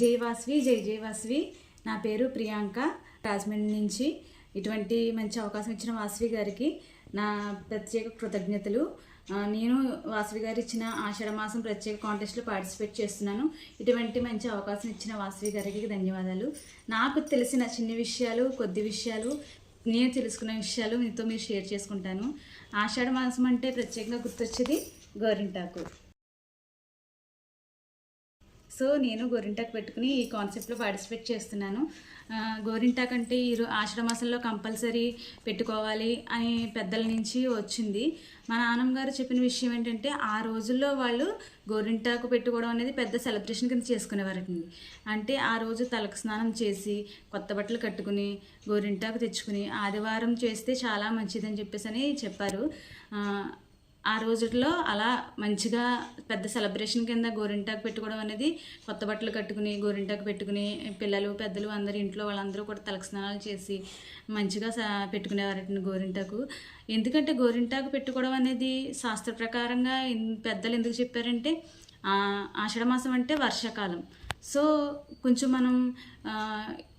జై వాస్వి జై జైవాస్వి నా పేరు ప్రియాంక. రాజమండ్రి నుంచి ఇటువంటి మంచి అవకాశం ఇచ్చిన వాసవి గారికి నా ప్రత్యేక కృతజ్ఞతలు. నేను వాసవి గారు ఇచ్చిన ఆషాఢ మాసం ప్రత్యేక కాంటెస్ట్లో పార్టిసిపేట్ చేస్తున్నాను. ఇటువంటి మంచి అవకాశం ఇచ్చిన వాసవి గారికి ధన్యవాదాలు. నాకు తెలిసిన చిన్న విషయాలు కొద్ది విషయాలు నేను తెలుసుకున్న విషయాలు మీతో మీరు షేర్ చేసుకుంటాను. ఆషాఢ మాసం అంటే ప్రత్యేకంగా గుర్తొచ్చేది గోరింటాకు సో నేను గోరింటాకు పెట్టుకుని ఈ కాన్సెప్ట్లో పార్టిసిపేట్ చేస్తున్నాను. గోరింటాకు అంటే ఈ ఆశ్రమాసంలో కంపల్సరీ పెట్టుకోవాలి అని పెద్దల నుంచి వచ్చింది. మా నాన్నమ్మ గారు చెప్పిన విషయం ఏంటంటే ఆ రోజుల్లో వాళ్ళు గోరింటాకు పెట్టుకోవడం అనేది పెద్ద సెలబ్రేషన్ కింద చేసుకునేవారండి అంటే ఆ రోజు తలకు స్నానం చేసి కొత్త బట్టలు కట్టుకుని గోరింటాకు తెచ్చుకుని ఆదివారం చేస్తే చాలా మంచిదని చెప్పేసి అని చెప్పారు. ఆ, రోజుల్లో అలా మంచిగా పెద్ద సెలబ్రేషన్ కింద గోరింటాకు పెట్టుకోవడం అనేది కొత్త బట్టలు కట్టుకుని గోరింటాకు పెట్టుకుని పిల్లలు పెద్దలు అందరు ఇంట్లో వాళ్ళందరూ కూడా తలకు స్నానాలు చేసి మంచిగా స- గోరింటాకు. ఎందుకంటే గోరింటాకు పెట్టుకోవడం అనేది శాస్త్ర ప్రకారంగా పెద్దలు ఎందుకు చెప్పారంటే ఆషాఢమాసం అంటే వర్షాకాలం. సో కొంచెం మనం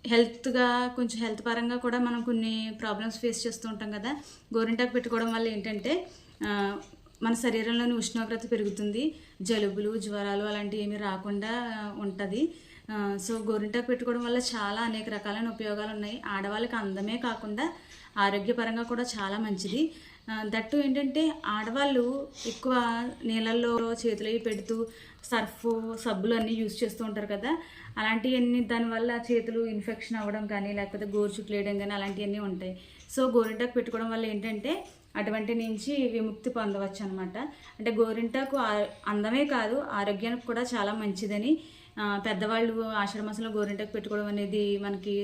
హెల్త్గా కొంచెం హెల్త్ పరంగా కూడా మనం కొన్ని ప్రాబ్లమ్స్ ఫేస్ చేస్తూ ఉంటాం కదా. గోరింటాకు పెట్టుకోవడం వల్ల ఏంటంటే మన శరీరంలోని ఉష్ణోగ్రత పెరుగుతుంది జలుబులు జ్వరాలు అలాంటివి ఏమీ రాకుండా ఉంటుంది. సో గోరింటాకు పెట్టుకోవడం వల్ల చాలా అనేక రకాలైన ఉపయోగాలు ఉన్నాయి. ఆడవాళ్ళకి అందమే కాకుండా ఆరోగ్యపరంగా కూడా చాలా మంచిది. దట్టు ఏంటంటే ఆడవాళ్ళు ఎక్కువ నీళ్ళల్లో చేతులు అవి పెడుతూ సర్ఫ్ సబ్బులు అన్నీ యూజ్ చేస్తూ ఉంటారు కదా. అలాంటివన్నీ దానివల్ల చేతులు ఇన్ఫెక్షన్ అవ్వడం కానీ లేకపోతే గోరు గోరుచుట్లు వేయడం కానీ అలాంటివన్నీ ఉంటాయి. సో గోరింటాకు పెట్టుకోవడం వల్ల ఏంటంటే అటువంటి నుంచి విముక్తి పొందవచ్చు అనమాట అంటే గోరింటాకు అందమే కాదు ఆరోగ్యానికి కూడా చాలా మంచిదని పెద్దవాళ్ళు ఆషాఢమాసంలో గోరింటాకు పెట్టుకోవడం అనేది మనకి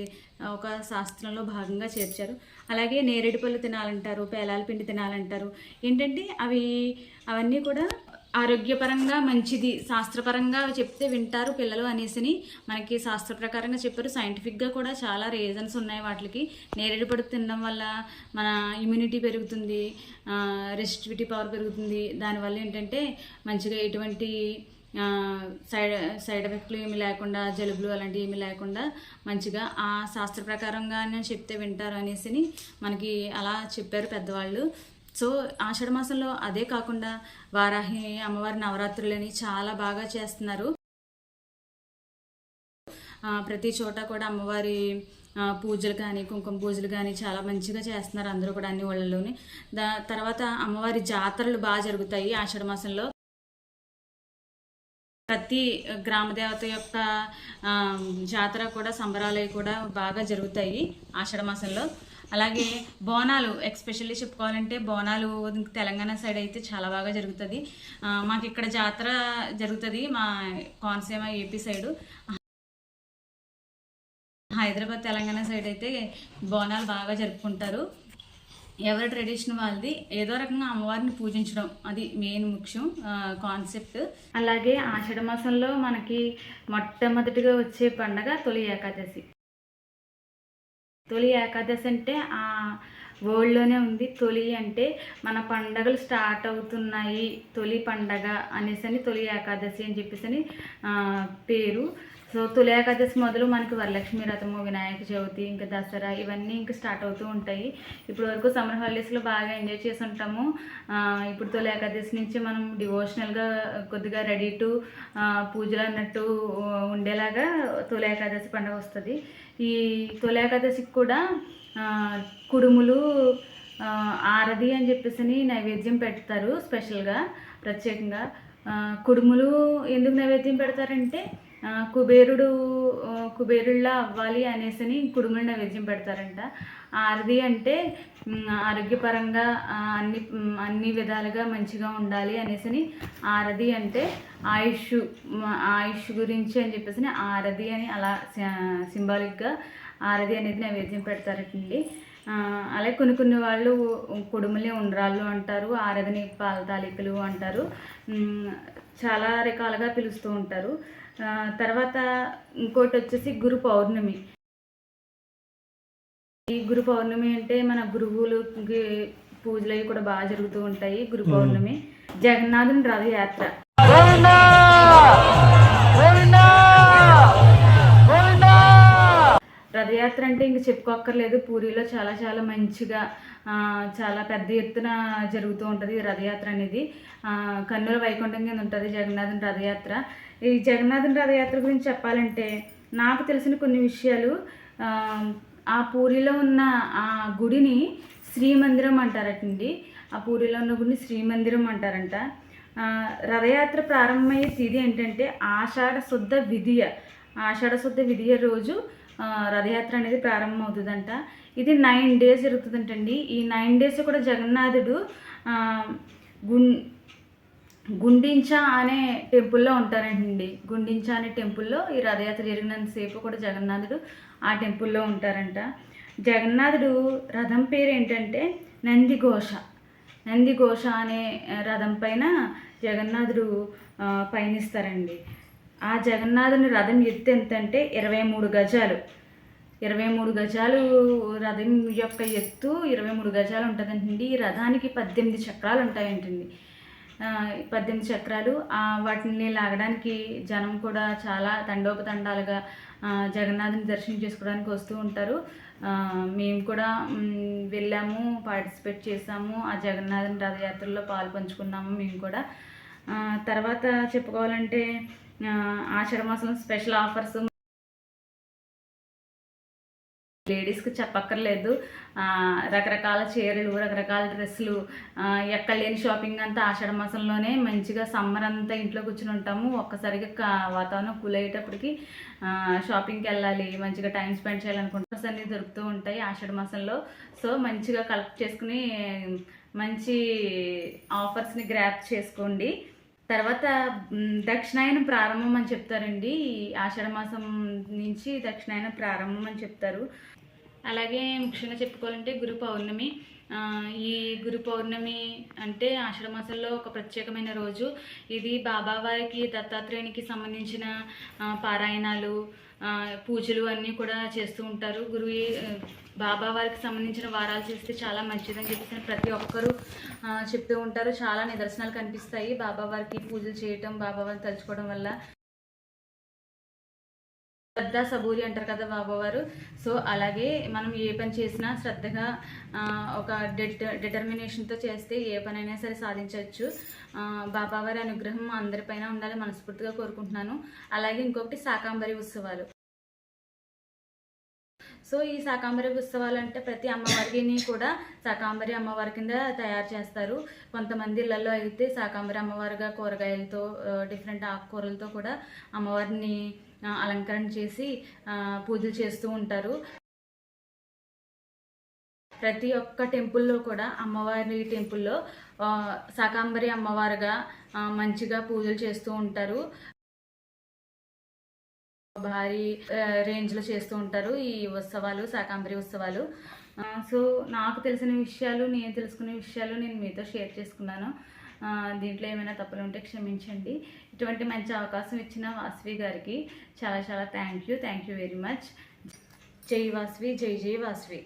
ఒక శాస్త్రంలో భాగంగా చేర్చారు. అలాగే నేరేడు పళ్ళు తినాలంటారు పేలాల పిండి తినాలంటారు. ఏంటంటే అవి అవన్నీ కూడా ఆరోగ్యపరంగా మంచిది శాస్త్రపరంగా చెప్తే వింటారు పిల్లలు అనేసి మనకి శాస్త్ర ప్రకారంగా చెప్పారు. సైంటిఫిక్గా కూడా చాలా రీజన్స్ ఉన్నాయి వాటికి. నేరేడు పడు తినడం వల్ల మన ఇమ్యూనిటీ పెరుగుతుంది రెసిస్టివిటీ పవర్ పెరుగుతుంది. దానివల్ల ఏంటంటే మంచిగా ఎటువంటి సైడ్ సైడ్ ఎఫెక్ట్లు ఏమి లేకుండా జలుబులు అలాంటివి ఏమి లేకుండా మంచిగా ఆ శాస్త్ర ప్రకారంగానే చెప్తే వింటారు అనేసి మనకి అలా చెప్పారు పెద్దవాళ్ళు. సో ఆషాఢ మాసంలో అదే కాకుండా వారాహి అమ్మవారి నవరాత్రులని చాలా బాగా చేస్తున్నారు. ప్రతి చోట కూడా అమ్మవారి పూజలు కానీ కుంకుమ పూజలు కానీ చాలా మంచిగా చేస్తున్నారు అందరూ కూడా అన్ని ఊళ్ళలోని దా తర్వాత అమ్మవారి జాతరలు బాగా జరుగుతాయి ఆషాఢ మాసంలో. ప్రతి గ్రామ దేవత యొక్క జాతర కూడా సంబరాలు కూడా బాగా జరుగుతాయి ఆషాఢ మాసంలో. అలాగే బోనాలు ఎక్స్పెషల్లీ చెప్పుకోవాలంటే బోనాలు తెలంగాణ సైడ్ అయితే చాలా బాగా జరుగుతుంది. మాకు ఇక్కడ జాతర జరుగుతుంది మా Konaseema AP side. Hyderabad Telangana side అయితే బోనాలు బాగా జరుపుకుంటారు. ఎవరి ట్రెడిషన్ వాళ్ళది ఏదో రకంగా అమ్మవారిని పూజించడం అది మెయిన్ ముఖ్యం కాన్సెప్ట్. అలాగే ఆషాఢ మాసంలో మనకి మొట్టమొదటిగా వచ్చే పండగ తొలి ఏకాదశి. తొలి ఏకాదశి అంటే ఆ వరల్డ్లోనే ఉంది. తొలి అంటే మన పండగలు స్టార్ట్ అవుతున్నాయి. తొలి పండగ అనేసి అని తొలి ఏకాదశి అని చెప్పేసి అని పేరు. సో తొలి మొదలు మనకి వరలక్ష్మి వ్రతము వినాయక చవితి ఇంకా దసరా ఇవన్నీ ఇంకా స్టార్ట్ అవుతూ ఉంటాయి. ఇప్పుడు వరకు సమ్మర్ హాలిడేస్లో బాగా ఎంజాయ్ చేసి ఉంటాము ఇప్పుడు తొలి ఏకాదశి నుంచి మనం డివోషనల్గా కొద్దిగా రెడీ టు పూజలు అన్నట్టు ఉండేలాగా తొలి ఏకాదశి పండుగ వస్తుంది. ఈ తొలి ఏకాదశికి కూడా కుడుములు ఆరది అని చెప్పేసి అని నైవేద్యం పెడతారు స్పెషల్గా ప్రత్యేకంగా. కుడుములు ఎందుకు నైవేద్యం పెడతారంటే కుబేరుడు కుబేరుళ్ళ అవ్వాలి అనేసి కుడుములు నైవేద్యం పెడతారంట. ఆరది అంటే ఆరోగ్యపరంగా అన్ని అన్ని విధాలుగా మంచిగా ఉండాలి అనేసి ఆరది అంటే ఆయుష్ ఆయుష్ గురించి అని చెప్పేసి ఆరది అని అలా సింబాలిక్గా ఆరది అనేది నైవేద్యం పెడతారండి అలాగే కొన్ని కొన్ని వాళ్ళు కుడుములే ఉండ్రాళ్ళు అంటారు ఆరదని పాల తాలికలు అంటారు చాలా రకాలుగా పిలుస్తూ ఉంటారు. తర్వాత ఇంకోటి వచ్చేసి గురు పౌర్ణమి. ఈ గురు పౌర్ణమి అంటే మన గురువులకి పూజలు అవి కూడా బాగా జరుగుతూ ఉంటాయి గురు పౌర్ణమి. జగన్నాథుని రథయాత్ర. రథయాత్ర అంటే ఇంక చెప్పుకోక్కర్లేదు. పూరిలో చాలా చాలా మంచిగా చాలా పెద్ద ఎత్తున జరుగుతూ ఉంటుంది ఈ రథయాత్ర అనేది. కన్నుల వైకుంఠం కింద ఉంటుంది జగన్నాథుని రథయాత్ర. ఈ జగన్నాథుని రథయాత్ర గురించి చెప్పాలంటే నాకు తెలిసిన కొన్ని విషయాలు ఆ, పూరిలో ఉన్న ఆ గుడిని శ్రీమందిరం అంటారటండి. ఆ పూరిలో ఉన్న గుడిని శ్రీమందిరం అంటారంట. రథయాత్ర ప్రారంభమయ్యే తేదీ ఏంటంటే ఆషాఢ శుద్ధ విధియ ఆషాఢ శుద్ధ విధియ రోజు రథయాత్ర అనేది ప్రారంభం అవుతుందంట ఇది నైన్ డేస్ జరుగుతుందంటండి. ఈ నైన్ డేస్ కూడా జగన్నాథుడు గుం గుండించ అనే టెంపుల్లో ఉంటారంటండి. గుండించ అనే టెంపుల్లో ఈ రథయాత్ర జరిగినంతసేపు కూడా జగన్నాథుడు ఆ టెంపుల్లో ఉంటారంట. జగన్నాథుడు రథం పేరు ఏంటంటే నందిఘోష నందిఘోష అనే రథం పైన జగన్నాథుడు పయనిస్తారండి. ఆ జగన్నాథుని రథం ఎత్తు ఎంతంటే ఇరవై మూడు గజాలు. ఇరవై మూడు గజాలు రథం యొక్క ఎత్తు ఇరవై మూడు గజాలు ఉంటుందంటండి. ఈ రథానికి పద్దెనిమిది చక్రాలు ఉంటాయంటండి. పద్దెనిమిది చక్రాలు వాటిని లాగడానికి జనం కూడా చాలా తండోపతండాలుగా జగన్నాథుని దర్శనం చేసుకోవడానికి వస్తూ ఉంటారు. మేము కూడా వెళ్ళాము పార్టిసిపేట్ చేసాము. ఆ జగన్నాథుని రథయాత్రలో పాలు పంచుకున్నాము మేము కూడా. తర్వాత చెప్పుకోవాలంటే ఆషాఢ మాసం స్పెషల్ ఆఫర్స్ లేడీస్కి చెప్పక్కర్లేదు. రకరకాల చీరలు రకరకాల డ్రెస్సులు ఎక్కడ లేని షాపింగ్ అంతా ఆషాఢ మాసంలోనే మంచిగా సమ్మర్ అంతా ఇంట్లో కూర్చుని ఉంటాము. ఒక్కసారిగా కా- వాతావరణం కూల్ అయ్యేటప్పటికి షాపింగ్కి వెళ్ళాలి మంచిగా టైం స్పెండ్ చేయాలనుకుంటే అన్నీ దొరుకుతూ ఉంటాయి ఆషాఢ మాసంలో. సో మంచిగా కలెక్ట్ చేసుకుని మంచి ఆఫర్స్ని గ్రాప్ చేసుకోండి. తర్వాత దక్షిణాయనం ప్రారంభం అని చెప్తారండి. ఈ ఆషాఢ మాసం నుంచి దక్షిణాయనం ప్రారంభం అని చెప్తారు. అలాగే ముఖ్యంగా చెప్పుకోవాలంటే గురు పౌర్ణమి. ఈ గురు పౌర్ణమి అంటే ఆషాఢ మాసంలో ఒక ప్రత్యేకమైన రోజు. ఇది బాబావారికి దత్తాత్రేయునికి సంబంధించిన పారాయణాలు పూజలు అన్నీ కూడా చేస్తూ ఉంటారు. గురువు బాబా వారికి సంబంధించిన వారాలు చేస్తే చాలా మంచిదని చెప్పేసి ప్రతి ఒక్కరూ చెప్తూ ఉంటారు. చాలా నిదర్శనాలు కనిపిస్తాయి. బాబా వారికి పూజలు చేయటం బాబా వారిని తలుచుకోవడం వల్ల. శ్రద్ధ సబూరి అంటారు కదా బాబావారు. సో అలాగే మనం ఏ పని చేసినా శ్రద్ధగా ఒక డిటర్మినేషన్తో చేస్తే ఏ పనైనా సరే సాధించవచ్చు. బాబావారి అనుగ్రహం అందరిపైన ఉండాలి మనస్ఫూర్తిగా కోరుకుంటున్నాను. అలాగే ఇంకొకటి శాకాంబరి ఉత్సవాలు. సో ఈ శాకాంబరి ఉత్సవాలు అంటే ప్రతి అమ్మవారిని కూడా శాకాంబరి అమ్మవారి కింద తయారు చేస్తారు. కొంతమంది ఇళ్ళలో అయితే శాకాంబరి అమ్మవారిగా కూరగాయలతో డిఫరెంట్ ఆకుకూరలతో కూడా అమ్మవారిని అలంకరణ చేసి పూజలు చేస్తూ ఉంటారు. ప్రతి ఒక్క టెంపుల్లో కూడా అమ్మవారి టెంపుల్లో శాకాంబరి అమ్మవారుగా మంచిగా పూజలు చేస్తూ ఉంటారు. భారీ రేంజ్లో చేస్తూ ఉంటారు ఈ ఉత్సవాలు శాకాంబరి ఉత్సవాలు. సో నాకు తెలిసిన విషయాలు నేను తెలుసుకునే విషయాలు నేను మీతో షేర్ చేసుకున్నాను. దీంట్లో ఏమైనా తప్పులు ఉంటే క్షమించండి. ఇటువంటి మంచి అవకాశం ఇచ్చిన వాసవి గారికి చాలా చాలా thank you thank you very much జై వాసవి జై జై వాసవి.